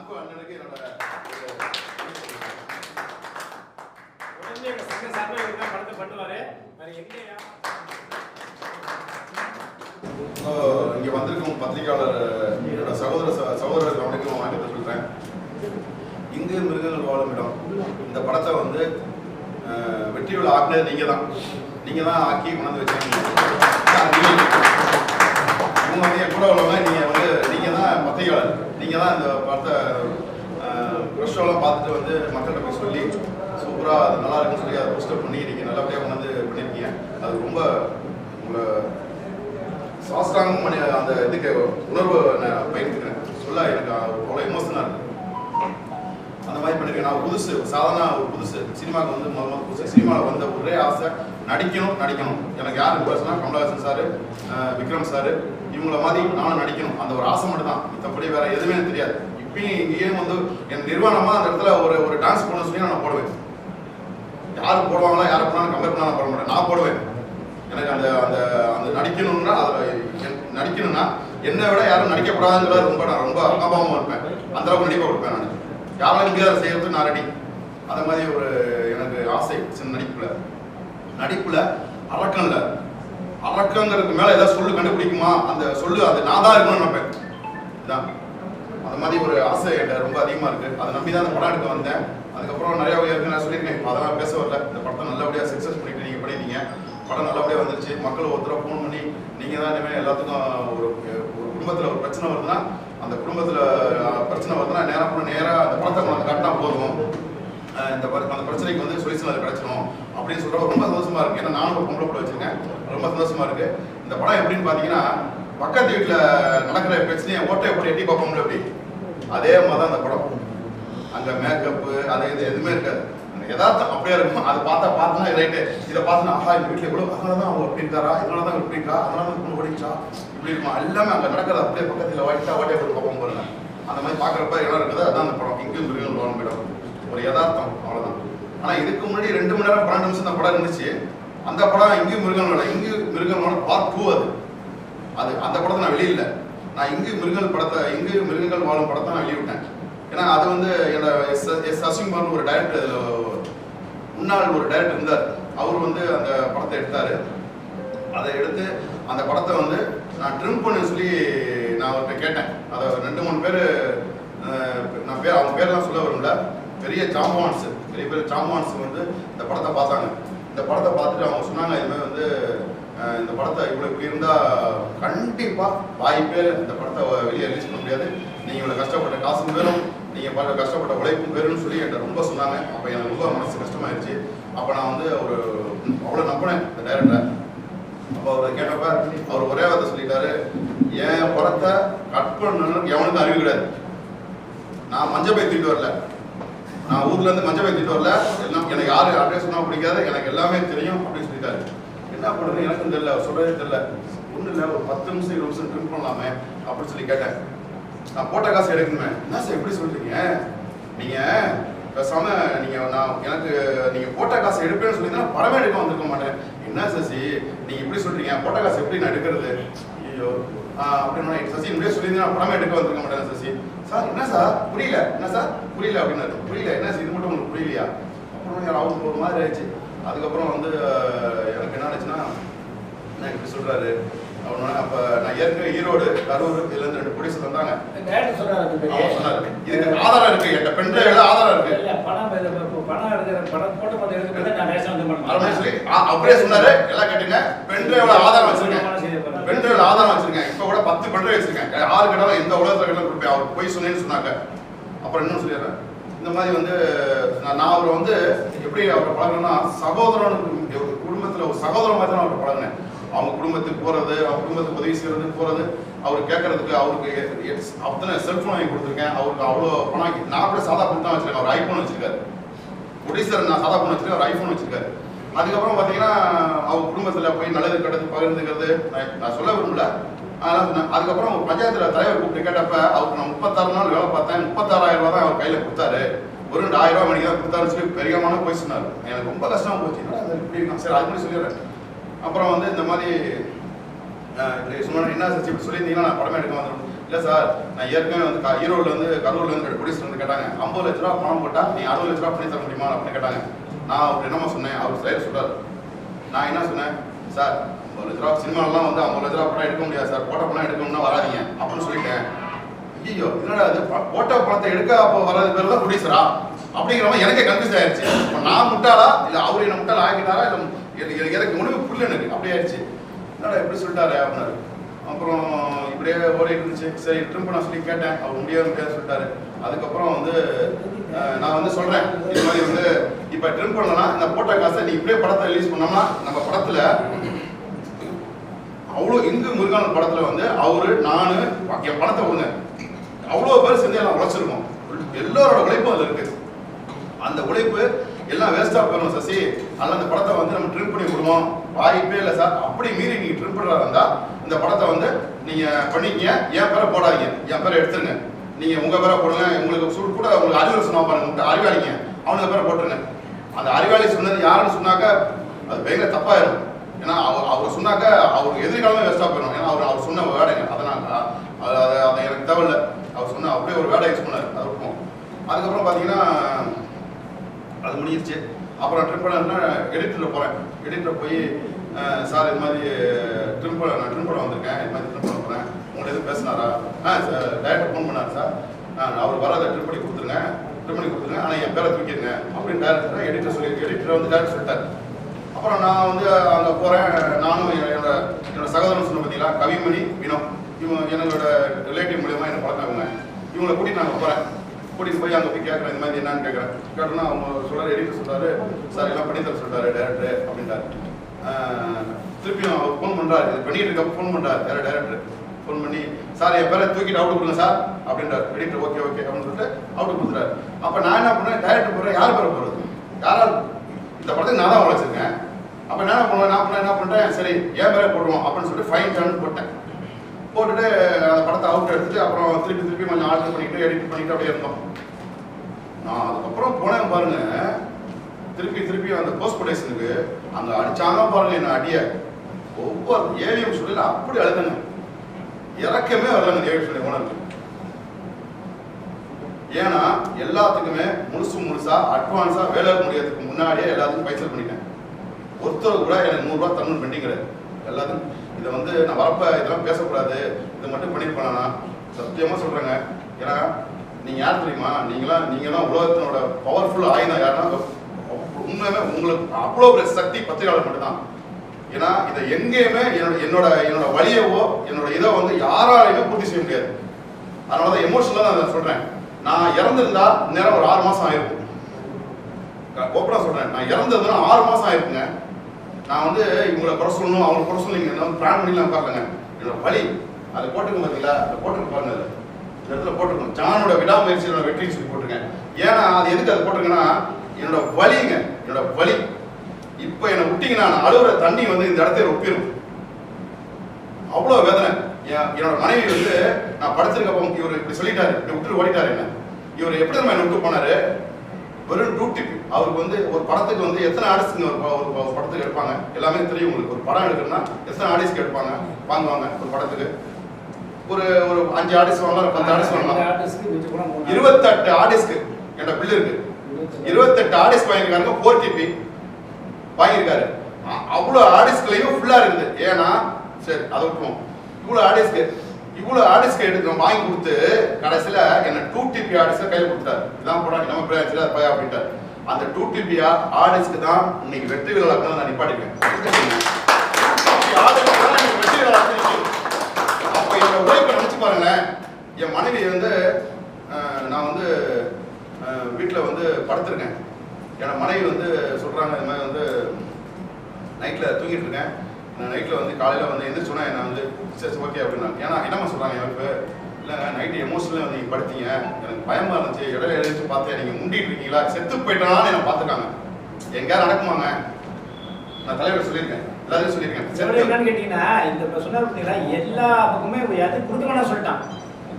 அன்பு அண்ணனுக்கு என்னோட உடனே எங்க சங்க படத்தை பண்ணுவாரு. வேற எங்கேயா இப்போ இங்க வந்திருக்கும் பத்திரிகையாளர் என்னோட சகோதர ச- சகோதரர் அவனுக்கும் வணக்கத்தை சொல்றேன் இங்கு மிருகங்கள் வாழும் இடம். இந்த படத்தை வந்து அஹ், வெற்றி விழா ஆக்குனது நீங்க தான் நீங்க தான் ஆக்கி கொண்டாந்து வச்சீங்க. இவங்க வந்து என் கூட உள்ளவங்க நீங்க வந்து நீங்க தான் பத்திரிகையாளர். நீங்கள் தான் இந்த படத்தை ப்ரெஷ்ஷெல்லாம் பார்த்துட்டு வந்து மக்கள்கிட்ட போய் சொல்லி சூப்பராக அது நல்லா இருக்குன்னு சொல்லி அதை போஸ்டர் பண்ணி நீங்கள் நல்லபடியாக வந்து பண்ணியிருக்கீங்க அது ரொம்ப உங்களை சாஸ்திராங்கம் பண்ணி அந்த இதுக்கு உணர்வு நான் பயன்படுத்துறேன் சொல்ல எனக்கு அவ்வளோ எமோஷனாக இருக்குது நான் புதுசு சாதாரண ஒரு புதுசு. சினிமாவுக்கு வந்து முதல் முதல் புதுசு. சினிமாவில் வந்த ஒரே ஆசை நடிக்கணும் நடிக்கணும். எனக்கு யார் பேசுனா கமலஹாசன் சார் விக்ரம் சார். இவங்கள மாதிரி நானும் நடிக்கணும். அந்த ஒரு ஆசை மட்டும் தான் மற்றபடி வேற எதுவுமே எனக்கு தெரியாது. இப்பயும் இங்கேயும் வந்து என் நிர்வாணமாக அந்த இடத்துல ஒரு ஒரு டான்ஸ் போடணும் சொல்லி நான் போடுவேன். யார் போடுவாங்களா யார் போனாலும் கம்பேர் பண்ணாலும் போட மாட்டேன். நான் போடுவேன். எனக்கு அந்த அந்த அந்த நடிக்கணும்னா அதில் நடிக்கணும்னா என்னை விட யாரும் நடிக்கக்கூடாதுங்கிறத ரொம்ப நான் ரொம்ப அகபாவமாக இருப்பேன். அந்த அளவுக்கு நடிப்பை கொடுப்பேன் நான். யாராலும் முடியாத செய்யறதுக்கு நான் ரெடி அந்த மாதிரி ஒரு எனக்கு ஆசை சின்ன நடிப்புல. நடிப்புல அரக்கம் இல்லை அரக்கங்கிறதுக்கு மேல ஏதாவது சொல்லு கண்டுபிடிக்குமா? அந்த சொல்லு அது நான் தான் இருக்கணும்னு நினைப்பேன். இதான் அது மாதிரி ஒரு ஆசை என்கிட்ட ரொம்ப அதிகமாக இருக்குது அதை நம்பி தான் அந்த படம் எடுக்க வந்தேன். அதுக்கப்புறம் நிறைய இருக்கு நான் சொல்லியிருக்கேன். அதெல்லாம் பேச வரல. இந்த படத்தை நல்லபடியாக சக்ஸஸ் பண்ணிட்டு நீங்கள் பண்ணியிருந்தீங்க படம் நல்லபடியாக வந்துருச்சு. மக்கள் ஒருத்தர ஃபோன் பண்ணி நீங்கள் தான் இனிமேல் எல்லாத்துக்கும் ஒரு குடும்பத்தில் ஒரு பிரச்சனை வருதுன்னா அந்த குடும்பத்தில் பிரச்சனை வருதுன்னா நேராக போன நேராக அந்த படத்தை கொண்டு கட்டினா போதும். இந்த அந்த பிரச்சனைக்கு வந்து சொல்யூஷன் அது கிடச்சிடும் அப்படின்னு சொல்கிற ரொம்ப சந்தோஷமாக இருக்குது ஏன்னா நானும் ஒரு பொம்பளை கூட வச்சுருக்கேன். ரொம்ப சந்தோஷமாக இருக்குது இந்த படம் எப்படின்னு பார்த்தீங்கன்னா பக்கத்து வீட்டில் நடக்கிற பிரச்சனையை ஓட்டை போட்டு எட்டி பார்ப்போம்ல எப்படி? அதே மாதிரி தான் அந்த படம். அங்கே மேக்கப்பு அது இது எதுவுமே இருக்காது. யதார்த்தம் அப்படியே இருக்கும். அதை பார்த்தா பார்த்தா ரைட்டு இதை பார்த்தா ஆஹா இந்த வீட்டில் எவ்வளோ அதனால தான் அவங்க அப்படி இருக்காரா? இதனால தான் இப்படி இருக்கா? அதனால தான் பொண்ணு ஓடிச்சா இப்படி இருக்கும். எல்லாமே அங்கே நடக்கிறது அப்படியே பக்கத்தில் ஒயிட்டா ஓட்டை போட்டு பார்ப்போம் பாருங்க. அந்த மாதிரி பார்க்குறப்ப இடம் இருக்குது. அதான் அந்த படம். இங்கும் மிருகங்கள் வாழும் இடம் ஒரு யதார்த்தம். அவ்வளோதான் ஆனால் இதுக்கு முன்னாடி ரெண்டு மணி நேரம் பன்னெண்டு நிமிஷம் அந்த படம் இருந்துச்சு. அந்த படம் இங்கு மிருகனோட இங்கு மிருகனோட பார்ட் டூ அது. அது அந்த படத்தை நான் வெளியில. நான் இங்கு மிருகங்கள் படத்தை இங்கு மிருகங்கள் வாழும் படத்தை நான் வெளியிட்டேன். ஏன்னா அது வந்து என்னோட எஸ் எஸ் அசிங்குமார்னு ஒரு டைரக்டர் முன்னாள் ஒரு டைரக்டர் இருந்தார். அவர் வந்து அந்த படத்தை எடுத்தாரு. அதை எடுத்து அந்த படத்தை வந்து நான் ட்ரிம் பண்ண சொல்லி நான் அவர்கிட்ட கேட்டேன். அதை ரெண்டு மூணு பேர் நான் பேர் அவங்க பேர்லாம் சொல்ல வரும்ல பெரிய ஜாம்பவான்ஸ் பெரிய பெரிய சாம்பான்ஸ் வந்து இந்த படத்தை பார்த்தாங்க. இந்த படத்தை பார்த்துட்டு அவங்க சொன்னாங்க இதுமாதிரி வந்து இந்த படத்தை இவ்வளோ இப்படி இருந்தால் கண்டிப்பாக வாய்ப்பே இந்த படத்தை வெளியே ரிலீஸ் பண்ண முடியாது. நீங்கள் இவ்வளோ கஷ்டப்பட்ட காசு வேணும். நீங்கள் பட்ட கஷ்டப்பட்ட உழைப்பும் பேருன்னு சொல்லி என்கிட்ட ரொம்ப சொன்னாங்க. அப்போ எனக்கு ரொம்ப மனசு கஷ்டமாயிருச்சு. அப்போ நான் வந்து ஒரு அவ்வளோ நம்பினேன் இந்த டைரக்டரை அப்போ அவர் கேட்டப்ப அவர் ஒரே வார்த்தை சொல்லிட்டாரு என் படத்தை கட் பண்ணணும்னு எவனுக்கும் அறிவு கிடையாது. நான் மஞ்சள் பை தூக்கிட்டு வரல. நான் ஊர்ல இருந்து மஞ்சள் பை தூக்கிட்டு வரல. எல்லாம் எனக்கு யாரு அட்ரஸ் சொன்னா பிடிக்காது. எனக்கு எல்லாமே தெரியும் அப்படின்னு சொல்லிட்டாரு. என்ன பண்ணுறது எனக்கும் தெரியல அவர் சொல்றதே தெரியல. ஒன்றும் இல்லை ஒரு பத்து நிமிஷம் இருபது நிமிஷம் ட்ரிம் பண்ணலாமே அப்படின்னு சொல்லி கேட்டேன். நான் போட்ட காசு எடுக்கணுமே. என்ன சார் எப்படி சொல்றீங்க? நீங்க பேசாம நீங்க நான் எனக்கு நீங்க போட்ட காசு எடுப்பேன்னு சொல்லி நான் படமே எடுக்க வந்திருக்க மாட்டேன். என்ன சசி? நீங்க இப்படி சொல்றீங்க. போட்ட காசு எப்படி நான் எடுக்கிறது? ஐயோ. அப்படின்னு சசி இப்படியே சொல்லி நான் படமே எடுக்க வந்திருக்க மாட்டேன் சசி. சார் என்ன சார்? புரியல. என்ன சார்? புரியல அப்படின்னாரு. புரியல. என்ன சார்? இது மட்டும் உங்களுக்கு புரியலையா? அப்புறம் யார் அவங்க ஒரு மாதிரி ஆயிடுச்சு. அதுக்கப்புறம் வந்து எனக்கு என்ன ஆச்சுன்னா என்ன இப்படி சொல்றாரு? அவனோட அப்ப நான் ஏற்கனவே ஈரோடு கரூர் இதுல இருந்து ரெண்டு பொடிசு வந்தாங்க. அவன் சொன்னாரு இதுக்கு ஆதாரம் இருக்கு. என்கிட்ட பென்ட்ரைவ்ல ஆதாரம் இருக்கு. அப்படியே சொன்னாரு. எல்லாம் கேட்டுங்க. பென்ட்ரைவ்ல ஆதாரம் வச்சிருக்கேன். பென்ட்ரைவ்ல ஆதாரம் வச்சிருக்கேன். இப்ப கூட பத்து பென்ட்ரைவ் வச்சிருக்கேன். யாரு கேட்டாலும் எந்த உலகத்துல கேட்டாலும் கொடுப்பேன்? அவர் போய் சொன்னேன்னு சொன்னாங்க. அப்புறம் இன்னும் சொல்லிடுறேன். இந்த மாதிரி வந்து நான் அவரை வந்து எப்படி அவரை பழகணும்னா சகோதரன் குடும்பத்துல ஒரு சகோதரன் மாதிரி தான் அவரை பழகினேன். அவங்க குடும்பத்துக்கு போறது அவங்க குடும்பத்துக்கு உதவி செய்யறது போறது அவர் கேட்கறதுக்கு அவருக்கு அத்தனை செல்போன் வாங்கி கொடுத்துருக்கேன். அவருக்கு அவ்வளோ பணம் நான் கூட சாதா ஃபோன் தான் வச்சிருக்கேன். அவர் ஐபோன் வச்சிருக்காரு. ஒடிசர் நான் சாதா ஃபோன் வச்சிருக்கேன். அவர் ஐபோன் வச்சிருக்காரு. அதுக்கப்புறம் பார்த்தீங்கன்னா அவர் குடும்பத்தில் போய் நல்லது கெட்டது பகிர்ந்துக்கிறது. நான் சொல்ல விரும்பல. அதனால அதுக்கப்புறம் ஒரு பஞ்சாயத்துல தலைவர் கூப்பிட்டு கேட்டப்ப அவருக்கு நான் முப்பத்தாறு நாள் வேலை பார்த்தேன். முப்பத்தாறாயிரம் ரூபாய் தான் அவர் கையில கொடுத்தாரு. ஒரு ரெண்டு ஆயிரம் ரூபாய் மணிக்கு தான் கொடுத்தாருன்னு சொல்லி பெரியமான போய் சொன்னார். எனக்கு ரொம்ப கஷ்டமா போச்சு. சரி அது மாதிரி சொல்லிடுறேன். அப்புறம் வந்து இந்த மாதிரி அஹ், என்ன சார் இப்படி சொல்லியிருந்தீங்கன்னா நான் படமே எடுக்க வந்துடும் இல்லை சார் நான் ஏற்கனவே வந்து ஈரோடுல வந்து கரூர்ல இருந்து ப்ரொடியூசர் வந்து கேட்டாங்க. ஐம்பது லட்ச ரூபா பணம் போட்டா நீ அறுபது லட்ச ரூபா பண்ணி தர முடியுமா அப்படின்னு கேட்டாங்க. நான் அவர் என்னமா சொன்னேன்? அவர் சைடு சொல்றாரு. நான் என்ன சொன்னேன்? சார் ஐம்பது லட்ச ரூபா சினிமாலாம் வந்து ஐம்பது லட்ச ரூபா படம் எடுக்க முடியாது சார். போட்ட பணம் எடுக்கணும்னா வராதீங்க அப்படின்னு சொல்லிட்டேன். ஐயோ என்னடா அது போட்ட பணத்தை எடுக்க அப்போ வர்றது பேர் தான் ப்ரொடியூசரா அப்படிங்கிற மாதிரி எனக்கே கன்ஃபியூஸ் ஆயிடுச்சு. இப்போ நான் முட்டாளா? இல்லை அவர் என்ன முட்டாளா ஆகிட்டாரா இல்லை எனக்கு எனக்கு ஒன்றுமே புரியல எனக்கு. அப்படி ஆயிடுச்சு. என்னடா இப்படி சொல்லிட்டாரு அப்படின்னாரு. அப்புறம் இப்படியே ஓடிட்டு இருந்துச்சு. சரி ட்ரிம் நான் சொல்லி கேட்டேன். அவர் முடியாது முடியாது சொல்லிட்டாரு. அதுக்கப்புறம் வந்து நான் வந்து சொல்றேன். இது மாதிரி வந்து இப்போ ட்ரிம் பண்ணலன்னா இந்த போட்ட காசை நீ இப்படியே படத்தை ரிலீஸ் பண்ணோம்னா நம்ம படத்துல அவ்வளோ இங்கு முருகான படத்துல வந்து அவரு நானு என் படத்தை கொடுங்க. அவ்வளோ பேர் சேர்ந்து எல்லாம் உழைச்சிருக்கோம். எல்லாரோட உழைப்பும் அதுல இருக்கு. அந்த உழைப்பு எல்லாம் வேஸ்ட்டாக போயிடும் சசி. அதனால் அந்த படத்தை வந்து நம்ம ட்ரிம் பண்ணி விடுவோம் வாய்ப்பே இல்லை சார் அப்படி மீறி நீங்கள் ட்ரிம் பண்ணுறதா இருந்தால் இந்த படத்தை வந்து நீங்கள் பண்ணிக்கங்க. என் பேரை போடாதீங்க. என் பேரை எடுத்துருங்க. நீங்கள் உங்கள் பேரை போடுங்க. உங்களுக்கு சுடு கூட உங்களுக்கு அறிவுரை சொன்னா பாருங்க. அறிவாளிங்க அவனுக்கு பேரை போட்டுருங்க. அந்த அறிவாளி சொன்னது யாருன்னு சொன்னாக்க அது பயங்கர தப்பாயிடும் ஏன்னா அவர் அவர் சொன்னாக்க அவருக்கு எதிர்காலமே வேஸ்ட்டாக போயிடும் ஏன்னா அவர் அவர் சொன்ன வேடைங்க அதனால அது அது அது எனக்கு தேவையில்ல. அவர் சொன்ன அப்படியே ஒரு வேடை யூஸ் பண்ணாரு. அது இருக்கும் அதுக்கப்புறம் பார்த்தீங்கன்னா அது முடிஞ்சிருச்சு. அப்புறம் ட்ரிம் பண்ணா எடிட்டரில் போகிறேன் எடிட்டரில் போய் சார் இது மாதிரி ட்ரிம் பண்ண நான் ட்ரிம் பண்ண வந்திருக்கேன். இது மாதிரி ட்ரிம் பண்ண போகிறேன் உங்கள்கிட்ட எதுவும் பேசினாரா? ஆ சார் டேரக்டர் ஃபோன் பண்ணார் சார் நான் அவர் வராத ட்ரிப் பண்ணி கொடுத்துருங்க. ட்ரிம் பண்ணி கொடுத்துருங்க. ஆனால் என் பேரை தூக்கிடுங்க. அப்படின்னு டேரக்டர் எடிட்டர் சொல்லி எடிட்டர் வந்து டேரக்டர் சொல்லிட்டார். அப்புறம் நான் வந்து அங்கே போகிறேன் நானும் என்னோட என்னோட சகோதரன் சொன்ன பார்த்தீங்களா கவிமணி வினோ இவங்க என்னோட ரிலேட்டிவ் மூலியமாக என்ன பழக்கவங்க. இவங்களை கூட்டிட்டு நாங்கள் போகிறேன் கூட்டிட்டு போய் அங்கே போய் கேட்குறேன் இந்த மாதிரி என்னன்னு கேட்குறேன் கேட்டோன்னா அவங்க சொல்றாரு எடிட்டர் சொல்கிறாரு சார் எல்லாம் பண்ணி தர சொல்றாரு டேரக்டர் அப்படின்றாரு. திருப்பியும் அவர் ஃபோன் பண்ணுறாரு இது பண்ணிட்டு இருக்க ஃபோன் பண்ணுறாரு யார் டேரக்டர் ஃபோன் பண்ணி சார் என் பேரை தூக்கிட்டு அவுட் கொடுங்க சார் அப்படின்றார். எடிட்டர் ஓகே ஓகே அப்படின்னு சொல்லிட்டு அவுட் கொடுத்துறாரு அப்போ நான் என்ன பண்ணேன்? டேரக்டர் போடுறேன் யார் பேரை போகிறது யாரால் இந்த படத்துக்கு நான் தான் உழைச்சிருக்கேன். அப்போ என்ன பண்ணுவேன்? நான் என்ன பண்ணுறேன் சரி என் பேரை போடுவோம் அப்படின்னு சொல்லிட்டு ஃபைன் டன் போட்டேன். போட்டுட்டு அந்த படத்தை அவுட் எடுத்துட்டு அப்புறம் திருப்பி திருப்பி கொஞ்சம் ஆர்டர் பண்ணிட்டு எடிட் பண்ணிட்டு அப்படியே இருந்தோம். நான் அதுக்கப்புறம் போனேன் பாருங்க. திருப்பி திருப்பி அந்த போஸ்ட் அங்கே அங்க அடிச்சாங்க பாருங்க என்ன அடிய. ஒவ்வொரு ஏழியம் சொல்லி அப்படி அழுதுங்க. இறக்கமே வரலங்க ஏழு சொல்லி உனக்கு ஏன்னா எல்லாத்துக்குமே முழுசு முழுசா அட்வான்ஸா வேலை முடியறதுக்கு முன்னாடியே எல்லாத்துக்கும் பைசல் பண்ணிட்டேன். ஒருத்தர் கூட எனக்கு நூறுரூவா தமிழ் பெண்டிங் கிடையாது. எல்லாத்துக்கும். இதை வந்து நான் வரப்ப இதெல்லாம் பேசக்கூடாது. இதை மட்டும் பண்ணிருப்பானா சத்தியமா சொல்றேங்க. ஏன்னா நீங்க யார் தெரியுமா? நீங்களாம் நீங்க தான் உலகத்தினோட பவர்ஃபுல் ஆயுதம் யாருன்னா உண்மையுமே உங்களுக்கு அவ்வளோ பெரிய சக்தி பத்திரிகையாளர் மட்டும்தான். ஏன்னா இதை எங்கேயுமே என்னோட என்னோட என்னோட வழியவோ என்னோட இதை வந்து யாராலையுமே பூர்த்தி செய்ய முடியாது. அதனால தான் எமோஷனலாக நான் அதை சொல்றேன். நான் இறந்துருந்தா நேரம் ஒரு ஆறு மாசம் ஆயிருக்கும் ஓப்பனா சொல்றேன். நான் இறந்ததுன்னா ஆறு மாசம் ஆயிருக்குங்க. நான் வந்து இவங்களை குறை சொல்லணும் அவங்களை குறை சொல்லீங்க பிளான் பண்ணி நான் பார்க்கலங்க என்னோட வழி அதை போட்டுக்க பார்த்தீங்களா அதை போட்டுக்க பாருங்க இந்த இடத்துல போட்டிருக்கோம். ஜானோட விடாமுயற்சியோட வெற்றின்னு சொல்லி போட்டிருக்கேன். ஏன்னா அது எதுக்கு அதை போட்டிருக்கேன்னா என்னோட வலிங்க என்னோட வலி. இப்போ என்னை விட்டீங்கன்னா நான் தண்ணி வந்து இந்த இடத்துல ஒப்பிடும் அவ்வளோ வேதனை. என்னோட மனைவி வந்து நான் படிச்சிருக்கப்போ இவர் இப்படி சொல்லிட்டாரு. இப்படி விட்டு ஓடிட்டாரு என்ன? இவர் எப்படி நம்ம என்ன விட்டு போனாரு? வெறும் டூ டிப் அவருக்கு வந்து ஒரு படத்துக்கு வந்து எத்தனை ஆர்டிஸ்ட் ஒரு ப- ஒரு படத்துக்கு எடுப்பாங்க? எல்லாமே தெரியும் உங்களுக்கு. ஒரு படம் எடுக்கணும்னா எத்தனை ஆர்டிஸ்ட் எடுப்பாங்க? வாங்குவாங்க ஒரு படத்துக்கு. ஒரு ஒரு அஞ்சு ஆர்டிஸ்ட் வாங்கலாம் பத்து ஆர்டிஸ்ட் வாங்கலாம். இருபத்தெட்டு ஆர்டிஸ்ட்க்கு என்னோட பில் இருக்கு. இருபத்தெட்டு ஆர்டிஸ்ட் வாங்கியிருக்காங்க ஃபோர் டிபி வாங்கியிருக்காரு. அவ்வளோ ஆர்டிஸ்ட்லையும் ஃபுல்லா இருக்குது. ஏன்னா சரி அதை விட்டுருவோம். இவ்வளோ ஆர்டிஸ்ட்க்கு இவ்வளோ ஆர்டிஸ்ட்க்கு எடுத்து வாங்கி கொடுத்து கடைசியில என்ன டூ டிபி ஆர்டிஸ்ட் கையில் கொடுத்தாரு இதான் போடா நம்ம பிரான்ச்சில் அது பையா அப்படின்ட்டார். அந்த டூ டிபி ஆர்டிஸ்ட்க்கு தான் இன்னைக்கு வெற்றி விழா நான் நிப்பாட்டிருக்கேன். வெற்றி விழா அப்ப என்னோட உழைப்பை நினச்சி பாருங்களேன். என் மனைவி வந்து நான் வந்து வீட்டில் வந்து படுத்திருக்கேன். என்னோட மனைவி வந்து சொல்கிறாங்க இந்த மாதிரி வந்து நைட்டில் தூங்கிட்டு இருக்கேன். நான் நைட்டில் வந்து காலையில் வந்து எந்திரிச்சோன்னா என்ன வந்து சரி ஓகே அப்படின்னாங்க. ஏன்னா என்னம்மா சொல்கிறாங்க எனக்கு இல்லைங்க நைட்டு எமோஷனலாக வந்து நீங்கள் படுத்தீங்க. எனக்கு பயமாக இருந்துச்சு. இடையில எழுதிச்சு பார்த்தேன் நீங்கள் முண்டிட்டு இருக்கீங்களா? செத்து போயிட்டான்னு என்ன பார்த்துட்டாங்க எங்கேயாவது நடக்குமாங்க? நான் தலைவர் சொல்லியிருக்கேன். எல்லாரையும் சொல்லியிருக்கேன் கேட்டீங்கன்னா இந்த சொன்னாரு பார்த்தீங்களா எல்லா பக்கமே எது கொடுக்கணும்னு சொல்லிட்டான்.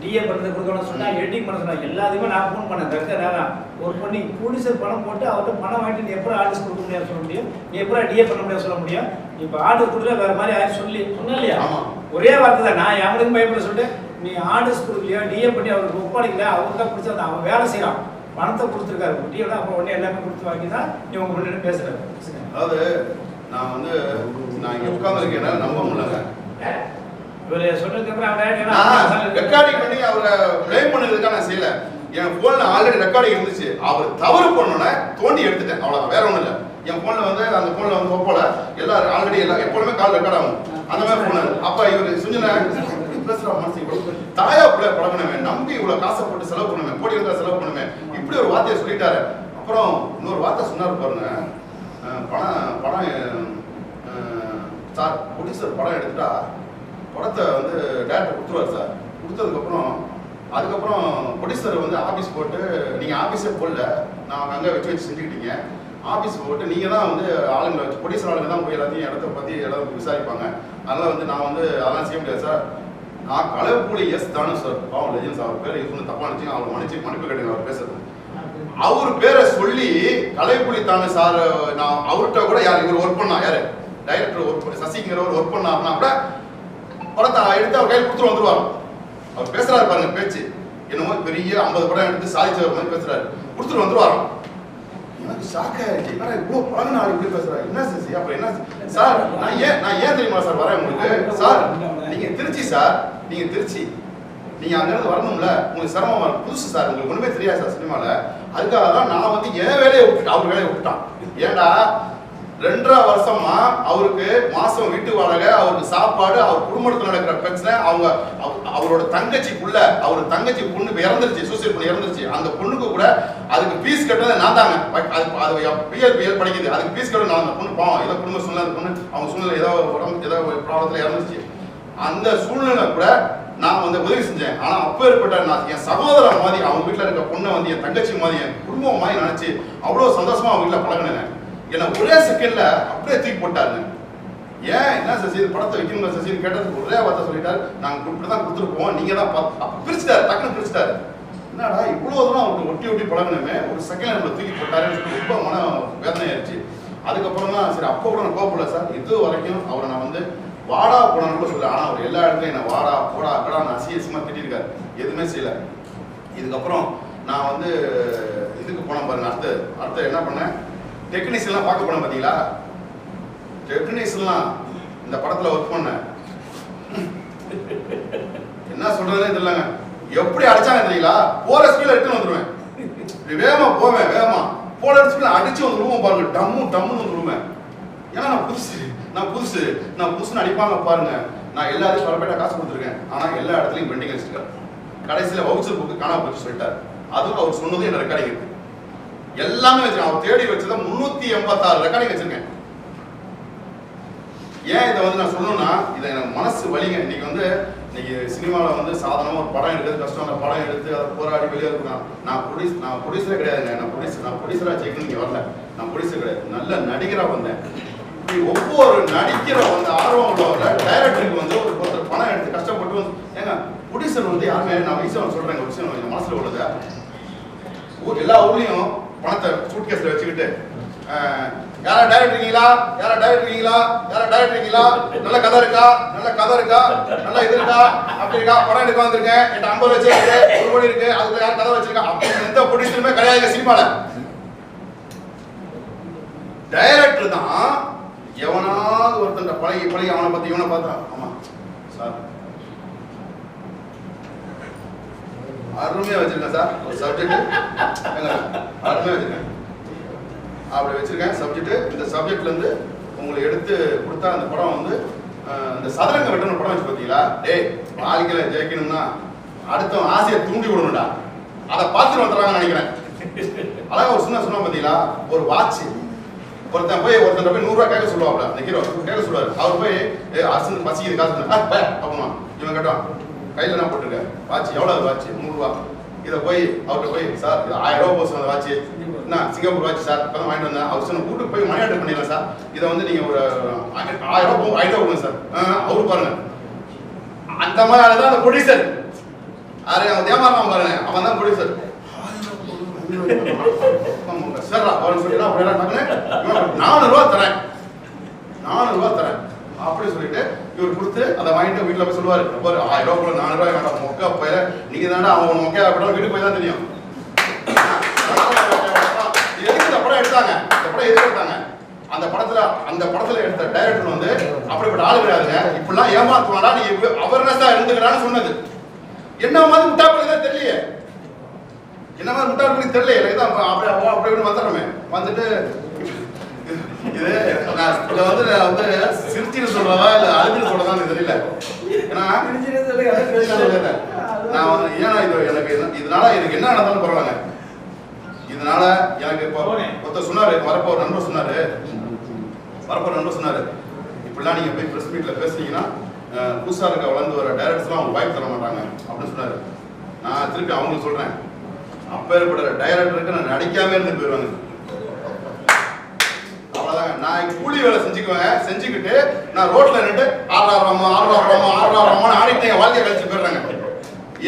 டிஏ பண்ணுறது கொடுக்கணும்னு சொன்னா எடிட்டிங் பண்ண சொன்னா எல்லாத்துக்குமே நான் ஃபோன் பண்ணேன். தக்க நேரம் ஒரு பண்ணி ப்ரொடியூசர் பணம் போட்டு அவர்கிட்ட பணம் வாங்கிட்டு நீ எப்போ ஆர்டிஸ்ட் கொடுக்க முடியாது சொல்ல முடியும்? நீ எப்போ டிஏ பண்ண முடியாது சொல்ல முடியும்? இப்போ ஆர்டர் கொடுத்தா வேற மாதிரி ஆயிரம் சொல்லி சொன்னா இல்லையா. ஒரே வார்த்தை தான். நான் யாருக்கும் பயப்பட சொல்லிட்டு நீ ஆர்டர்ஸ் கொடுக்கலையா? டிஏ பண்ணி அவருக்கு ஒப்படைக்கல அவர் தான் பிடிச்சா அவன் வேலை செய்யறான் பணத்தை கொடுத்துருக்காரு. டிஏ அப்புறம் உடனே எல்லாமே கொடுத்து வாங்கி தான் இவங்க முன்னாடி பேசுறாரு அதாவது நான் வந்து நான் இங்க நம்ப சொன்னதுக்கு அப்புறம் அவன் நான் ரெக்கார்டிங் பண்ணி அவரை ப்ளேம் பண்ணதுக்காக நான் செய்யல. என் போன்ல ஆல்ரெடி ரெக்கார்டிங் இருந்துச்சு. அவர் தவறு பண்ணோன்னே தோண்டி எடுத்துட்டேன். அவ்வளவு வேற ஒண்ணும் இல்ல. என் போன்ல வந்து அந்த போன்ல வந்து ஒப்போல எல்லாரும் ஆல்ரெடி எல்லாம் எப்பொழுதுமே கால் ரெக்கார்ட் ஆகும். அந்த மாதிரி போனாரு அப்ப இவர் சுஞ்சன பேசுற மனசு இவ்வளவு தாயா பிள்ளை பழகணுமே நம்பி இவ்வளவு காசை போட்டு செலவு பண்ணுமே கோடி கணக்கில் செலவு பண்ணுமே இப்படி ஒரு வார்த்தையை சொல்லிட்டாரு. அப்புறம் இன்னொரு வார்த்தை சொன்னாரு பாருங்க. படம் பணம் சார் ப்ரொடியூசர் படம் எடுத்துட்டா படத்தை வந்து டேரக்டர் கொடுத்துருவார் சார். கொடுத்ததுக்கப்புறம் அதுக்கப்புறம் ப்ரொடியூசர் வந்து ஆஃபீஸ் போட்டு நீங்கள் ஆஃபீஸே போடல நான் அங்கே வச்சு வச்சு செஞ்சுக்கிட்டீங்க. ஆஃபீஸ் போட்டு நீங்கள் தான் வந்து ஆளுங்களை வச்சு ப்ரொடியூசர் ஆளுங்க தான் போய் எல்லாத்தையும் இடத்த பற்றி எல்லாத்தையும் விசாரிப்பாங்க. அதனால் வந்து நான் வந்து அதெல்லாம் செய்ய முடியாது சார். நான் கலைப்புலி எஸ் தானு சார் பாவம் லெஜன்ஸ் அவர் பேர் யூஸ் பண்ணி தப்பா நினச்சி அவர் மன்னிச்சு மன்னிப்பு கேட்டுங்க அவர் பேசுறது. அவர் பேரை சொல்லி கலைப்புலி தானு சார் நான் அவர்கிட்ட கூட யார் இவர் ஒர்க் பண்ணா யாரு? டைரக்டர் ஒர்க் பண்ணி சசிங்கிறவர் ஒர்க் பண்ணார்னா கூட படத்தை எடுத்து அவர் கையில் கொடுத்துட்டு வந்துருவார் அவர் பேசுறாரு பாருங்க பேச்சு. என்னமோ பெரிய ஐம்பது படம் எடுத்து சாதிச்சவர் மாதிரி பேசுறாரு. கொடுத்துட்டு வந்துருவாராம். எனக்கு ஷாக் ஆயிடுச்சு என்னடா இவ்வளோ பழகின நாள் இப்படி பேசுறாரு? என்ன சசி அப்புறம் என்ன சார்? நான் ஏன் நான் ஏன் தெரியுமா சார் வரேன் உங்களுக்கு? சார் நீங்க திருச்சி சார் நீங்க திருச்சி. நீங்க அங்கிருந்து வரணும்ல. உங்களுக்கு சிரமமா புதுசு சார் உங்களுக்கு ஒண்ணுமே தெரியாது சார் சினிமால. அதுக்காக தான் நான் வந்து என் வேலையை விட்டுட்டேன் அவர் வேலையை விட்டுட்டான். ஏண்டா ரெண்டரை வருஷமா அவருக்கு மாசம் வீட்டு வாடகை அவருக்கு சாப்பாடு அவர் குடும்பத்தில் நடக்கிற பிரச்சனை அவங்க அவரோட தங்கச்சிக்குள்ள அவர் தங்கச்சி பொண்ணு இறந்துருச்சு சூசைட் பண்ணி இறந்துருச்சு. அந்த பொண்ணுக்கு கூட அதுக்கு ஃபீஸ் கட்டுறது நான் தாங்க. அது அது பிஎல் பிஎல் படிக்குது அதுக்கு ஃபீஸ் கட்டுறது நான் அந்த பொண்ணு பாவம் ஏதோ குடும்ப சூழ்நிலை அந்த பொண்ணு அவங்க சூழ்நிலை ஏதோ உடம்பு ஏதோ ப்ராப்ளத்தில் இறந்துருச்சு. அந்த சூழ்நிலை கூட நான் வந்து உதவி செஞ்சேன். ஆனா அப்பேற்பட்ட நான் என் சகோதரன் மாதிரி அவங்க வீட்டுல இருக்க பொண்ணை வந்து என் தங்கச்சி மாதிரி என் குடும்பம் மாதிரி நினைச்சு அவ்வளவு சந்தோஷமா அவங்க வீட்டுல பழகினேன். என்ன ஒரே செகண்ட்ல அப்படியே தூக்கி போட்டாருங்க ஏன்? என்ன சசி படத்தை வைக்கணும் சசின்னு கேட்டதுக்கு ஒரே வார்த்தை சொல்லிட்டாரு. நாங்க இப்படி தான் கொடுத்துருப்போம் நீங்க தான் பாத்து- பிரிச்சுட்டாரு டக்குன்னு பிரிச்சுட்டாரு. என்னடா இவ்வளவு தூரம் அவருக்கு ஒட்டி ஒட்டி பழகணுமே ஒரு செகண்ட் நம்மளை தூக்கி போட்டாருன்னு சொல்லி ரொம்ப மன வேதனை ஆயிடுச்சு அதுக்கப்புறம் தான் சரி அப்போ கூட நான் கோபப்படல சார். இது வரைக்கும் அவரை நான் வந்து வாடா போடான்னு கூட சொல்ல ஆனா அவர் எல்லா இடத்துலயும் என்ன வாடா போடா கடா நான் அசியசியமா திட்டிருக்காரு. எதுவுமே செய்யல. இதுக்கப்புறம் நான் வந்து இதுக்கு போனேன் பாருங்க. அடுத்து அடுத்து என்ன பண்ணேன்? டெக்னீஷியன்லாம் பார்க்க போனேன் பாத்தீங்களா? டெக்னீஷியன்லாம் இந்த படத்துல ஒர்க் பண்ணேன். என்ன சொல்றதுன்னு தெரியலங்க. எப்படி அடிச்சாங்க தெரியுங்களா? போற ஸ்பீட்ல எடுத்து வந்துருவேன். வேகமா போவேன் வேகமா. போற ஸ்பீட்ல அடிச்சு வந்துருவோம் பாருங்க. டம்மு டம்முன்னு வந்துருவேன். ஏன்னா நான் புதுசு. நான் புதுசு. நான் புதுசுன்னு அடிப்பாங்க பாருங்க. நான் எல்லாத்தையும் பரப்பேட்டா காசு கொடுத்துருக்கேன். ஆனா எல்லா இடத்துலயும் பெண்டிங் வச்சிருக்காரு கடைசியில வவுச்சர் புக்கு காணா போச்சு சொல்லிட்டாரு. அதுவும் அவர் சொன்னது என்ன ரெக்கார்டிங் இருக்கு. எல்லாமே வச்சிருக்கேன். அவர் தேடி வச்சதை முன்னூத்தி எண்பத்தாறு ரெக்கார்டிங் வச்சிருக்கேன். ஏன் இதை வந்து நான் சொல்லணும்னா இதை எனக்கு மனசு வலிங்க. இன்னைக்கு வந்து இன்னைக்கு சினிமாவில் வந்து சாதாரணமாக ஒரு படம் எடுக்கிறது கஷ்டம் அந்த படம் எடுத்து அதை போராடி வெளியே இருக்கலாம் நான் ப்ரொடியூஸ் நான் ப்ரொடியூசரே கிடையாதுங்க. நான் ப்ரொடியூசர் நான் ப்ரொடியூசராக ஜெயிக்கணும் இங்கே வரல. நான் ப்ரொடியூசர் கிடையாது. நல்ல நடிகராக வந்தேன். ஒவ்வொரு நடிக்கிற வந்து ஆர்வம் உள்ளவங்க டைரக்டருக்கு வந்து ஒரு ஒருத்தர் பணம் எடுத்து கஷ்டப்பட்டு வந்து ஏங்க குடிசன் வந்து யாருமே நான் விஷயம் சொல்றேன் விஷயம் என் மனசில் உள்ளது ஊர் எல்லா ஊர்லயும் பணத்தை சூட் கேஸ்ல வச்சுக்கிட்டு யாரா டைரக்டர் இருக்கீங்களா? யாரா டைரக்டர் இருக்கீங்களா? யாரா டைரக்டர் இருக்கீங்களா? நல்ல கதை இருக்கா? நல்ல கதை இருக்கா? நல்ல இது இருக்கா? அப்படி இருக்கா? படம் எடுக்க வந்திருக்கேன் என்கிட்ட ஐம்பது லட்சம் இருக்கு ஒரு கோடி இருக்கு அதுல யார் கதை வச்சிருக்கா? அப்படி எந்த ப்ரொடியூசருமே கிடையாது சினிமால. டைரக்டர் தான் எவனாவது ஒருத்தன் பழகி பழகி அவனை பத்தி இவனை பார்த்தா ஆமா சார். அருமையா வச்சிருக்கேன் சார். ஒரு சப்ஜெக்ட் அருமையா வச்சிருக்கேன். அப்படி வச்சிருக்கேன். சப்ஜெக்ட் இந்த சப்ஜெக்ட்ல இருந்து உங்களுக்கு எடுத்து கொடுத்தா அந்த படம் வந்து இந்த சதுரங்க வெட்டணும் படம் வச்சு பார்த்தீங்களா டேய் வாழ்க்கையில ஜெயிக்கணும்னா அடுத்தவன் ஆசையை தூண்டி விடணும்டா. அதை பார்த்துட்டு வந்துடுறாங்கன்னு நினைக்கிறேன். அழகா ஒரு சின்ன சொன்னா பார்த்தீங்களா ஒரு வாட்ச் ஒருத்தன் போய் ஒருத்தன் போய் நூறுரூவா கேட்க சொல்லுவாப்ல. அந்த ஹீரோ கேட்க சொல்லுவார். அவர் போய் அரசு பசிக்குது காசு அப்படிமா இவன் கேட்டான் கையில் என்ன போட்டிருக்க? வாட்சி எவ்வளோ அது வாட்ச்? நூறுரூவா இதை போய் அவர்கிட்ட போய் சார் இது ஆயிரம் ரூபா போச்சு அந்த வாட்சி. என்ன சிங்கப்பூர் வாட்சி சார்? இப்போ வாங்கிட்டு வந்தேன். அவர் சொன்ன கூட்டு போய் மணி ஆர்டர் பண்ணிடலாம் சார். இதை வந்து நீங்கள் ஒரு ஆயிரம் ரூபா ஐநூறு ரூபா கொடுங்க சார். ஆ, அவரு பாருங்க. அந்த மாதிரி ஆளு தான் அந்த ப்ரொடியூசர் யாரு? அவன் ஏமாறான் பாருங்க. அவன் தான் ப்ரொடியூசர் சரிடா அவன் சொல்லி அப்படியே நானூறு ரூபா தரேன் நானூறு ரூபா தரேன். அப்படின்னு சொல்லிட்டு இவர் கொடுத்து அதை வாங்கிட்டு வீட்டுல போய் சொல்லுவாரு. ஒரு ஆயிரம் ரூபாய் கூட நானூறு ரூபாய் வேண்டாம் மொக்க போயில நீங்க தானே அவன் மொக்கையா அப்படி வீட்டுக்கு போய் தான் தெரியும். இது எதுக்கு படம் எடுத்தாங்க? இந்த படம் எதுக்கு எடுத்தாங்க? அந்த படத்துல அந்த படத்துல எடுத்த டைரக்டர் வந்து அப்படிப்பட்ட ஆளு கிடையாதுங்க இப்படிலாம் ஏமாத்துவாடா நீ அவர்னஸா இருந்துக்கிறான்னு சொன்னது. என்ன மாதிரி முட்டாப்படி தான் தெரியலையே. என்ன மாதிரி முட்டாப்படி தெரியல எனக்கு தான் அப்ப அப்படி அப்படி அப்படி வந்துடுறோமே. வந்துட்டு இது நான் இதை வந்து நான் வந்து சிரிச்சின்னு சொல்றதா இல்ல அழுதுன்னு சொல்றதான்னு தெரியல. ஏன்னா நான் வந்து ஏன்னா இது எனக்கு இதனால எனக்கு என்ன நடந்தாலும் பரவாயில்லைங்க இதனால எனக்கு இப்போ ஒருத்தர் சொன்னாரு வரப்போ ஒரு நண்பர் சொன்னாரு. வரப்போ ஒரு நண்பர் சொன்னாரு. இப்படிலாம் நீங்க போய் பிரஸ் மீட்ல பேசுனீங்கன்னா அஹ், புதுசா இருக்க வளர்ந்து வர டைரக்டர்ஸ்லாம் அவங்க வாய்ப்பு தர மாட்டாங்க. அப்படின்னு சொன்னாரு. நான் திருப்பி அவங்களுக்கு சொல்றேன். அப்பேற்பட்ட டைரக்டருக்கு நான் நடிக்காம இருந்து போயிடுவாங்க. அவ்வளவுதாங்க. நான் கூலி வேலை செஞ்சுக்குவேன். செஞ்சுக்கிட்டு நான் ரோட்ல நின்று ஆறாயிரமா ஆறாயிரமா ஆறாயிரமா ஆடிட்டு என் வாழ்க்கைய கழிச்சு போயிடுறாங்க.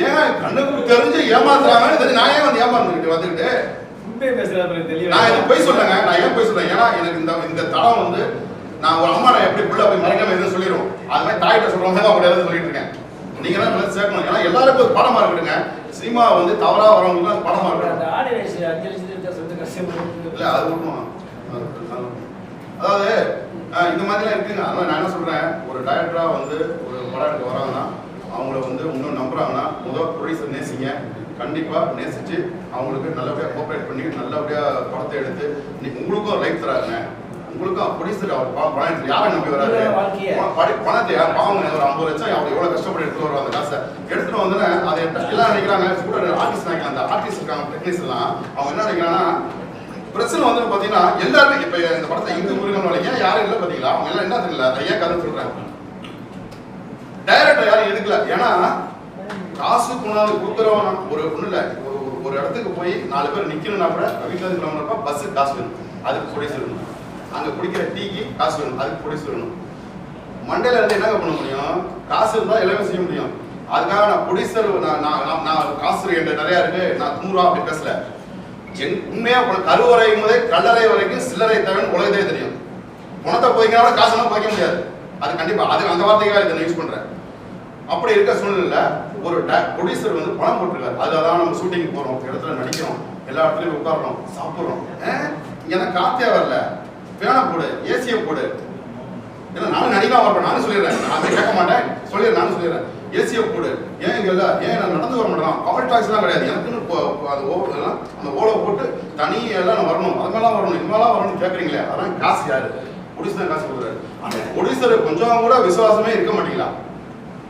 ஏன்? கண்ணுக்கு தெரிஞ்சு ஏமாத்துறாங்கன்னு தெரிஞ்சு நான் ஏன் வந்து ஏமாந்துக்கிட்டு வந்துக்கிட்டு? நான் இது போய் சொல்லுங்க. நான் ஏன் போய் சொல்றேன் ஏன்னா எனக்கு இந்த இந்த தடம் வந்து நான் ஒரு அம்மா நான் எப்படி புள்ள போய் மறைக்காம எதுவும் சொல்லிடுவோம். அது மாதிரி தாயிட்ட சொல்ற மாதிரி தான் முடியாது சொல்லிட்டு இருக்கேன். நீங்க தான் சேர்க்கணும். ஏன்னா எல்லாருக்கும் ஒரு படமா இருக்கட்டுங்க. சினிமா வந்து தவறா வரவங்களுக்கு அது படமா இருக்கட்டும் அந்த ஆடி வயசு அஞ்சு லட்சத்துக்கு கஷ்டப்பட்டு இல்ல அது. அதாவது இந்த மாதிரிலாம் இருக்குங்க. அதனால நான் என்ன சொல்றேன்? ஒரு டைரக்டரா வந்து ஒரு படம் எடுக்க வராங்கன்னா அவங்கள வந்து இன்னும் நம்புறாங்கன்னா முதல் ப்ரொடியூசர் நேசிங்க. கண்டிப்பா நேசிச்சு அவங்களுக்கு நல்லபடியா கோஆப்ரேட் பண்ணி நல்லபடியா படத்தை எடுத்து இன்னைக்கு உங்களுக்கும் லைஃப் தராங்க. உங்களுக்கும் ப்ரொடியூசர் அவர் பா- படம் எடுத்து யாரை நம்பி வராரு? படி- பணத்தை யார் பாவம் ஒரு ஐம்பது லட்சம் அவர் எவ்வளவு கஷ்டப்பட்டு எடுத்து வருவாங்க? அந்த காசை எடுத்துட்டு வந்தோன்னே அதை எல்லாம் நினைக்கிறாங்க. கூட ஆர்டிஸ்ட் நினைக்கிறாங்க அந்த ஆர்டிஸ்ட் இருக்காங்க டெக்னீஸ் எல்லாம். அவங்க என்ன நினைக்கிறாங்கன்னா பிரச்சனை வந்து பாத்தீங்கன்னா எல்லாருமே இப்ப இந்த படத்தை இந்து முருகன் வரைக்கும் யாரும் இல்ல பாத்தீங்களா அவங்க எல்லாம் என்ன தெரியல ஏன் கதை சொல்றாங்க டைரக்டர் யாரும் எதுக்கல ஏன்னா காசு கொண்டாந்து கொடுக்குறவன் ஒரு ஒண்ணு இல்ல. ஒரு இடத்துக்கு போய் நாலு பேர் நிக்கணும்னா கூட வீட்டுல இருக்கிறவங்க பஸ் காசு வேணும். அதுக்கு ப்ரொடியூசர் வேணும். அங்கே குடிக்கிற டீக்கு காசு வேணும். அதுக்கு ப்ரொடியூசர் வேணும். மண்டையில் இருந்து என்ன பண்ண முடியும்? காசு இருந்தால் எல்லாமே செய்ய முடியும். அதுக்காக நான் ப்ரொடியூசர் நான் நான் நான்- காசு என்கிட்ட நிறையா இருக்கு. நான் நூறுரூவா அப்படி பேசல. என் உண்மையாக உனக்கு கருவறை முதல் கல்லறை வரைக்கும் சில்லறை தேவைன்னு உலகத்தே தெரியும். பணத்தை போய்க்கிறா காசு எல்லாம் போய்க்க முடியாது. அது கண்டிப்பாக அது அந்த வார்த்தைக்காக இதை யூஸ் பண்ணுறேன் அப்படி இருக்க சூழ்நிலையில ஒரு ப்ரொடியூசர் வந்து பணம் போட்டிருக்காரு. தான் நம்ம ஷூட்டிங் போகிறோம் இடத்துல நடிக்கிறோம். எல்லா இடத்துலையும் உட்காடுறோம் சாப்பிட்றோம். ஏன்? காத்தே வரல. ஃபேனை போடு ஏசியை போடு. ஏன்னா நானும் நடிகா வரப்ப நானும் சொல்லிடுறேன். நான் அதை கேட்க மாட்டேன். சொல்லிடுறேன் நானும் சொல்லிடுறேன். ஏசியை போடு. ஏன் இங்கே இல்லை? ஏன் நான் நடந்து வர மாட்டேன்? பவர் டாக்ஸ்லாம் கிடையாது. எனக்குன்னு அது ஓ அந்த ஓலை போட்டு தனி எல்லாம் நான் வரணும். அது மேலாம் வரணும் இனிமேலாம் வரணும்னு கேட்குறீங்களே அதான் காசு யாரு? ப்ரொடியூசர் தான் காசு கொடுக்குறாரு. அந்த ப்ரொடியூசர் கொஞ்சம் கூட விசுவாசமே இருக்க மாட்டீங்களா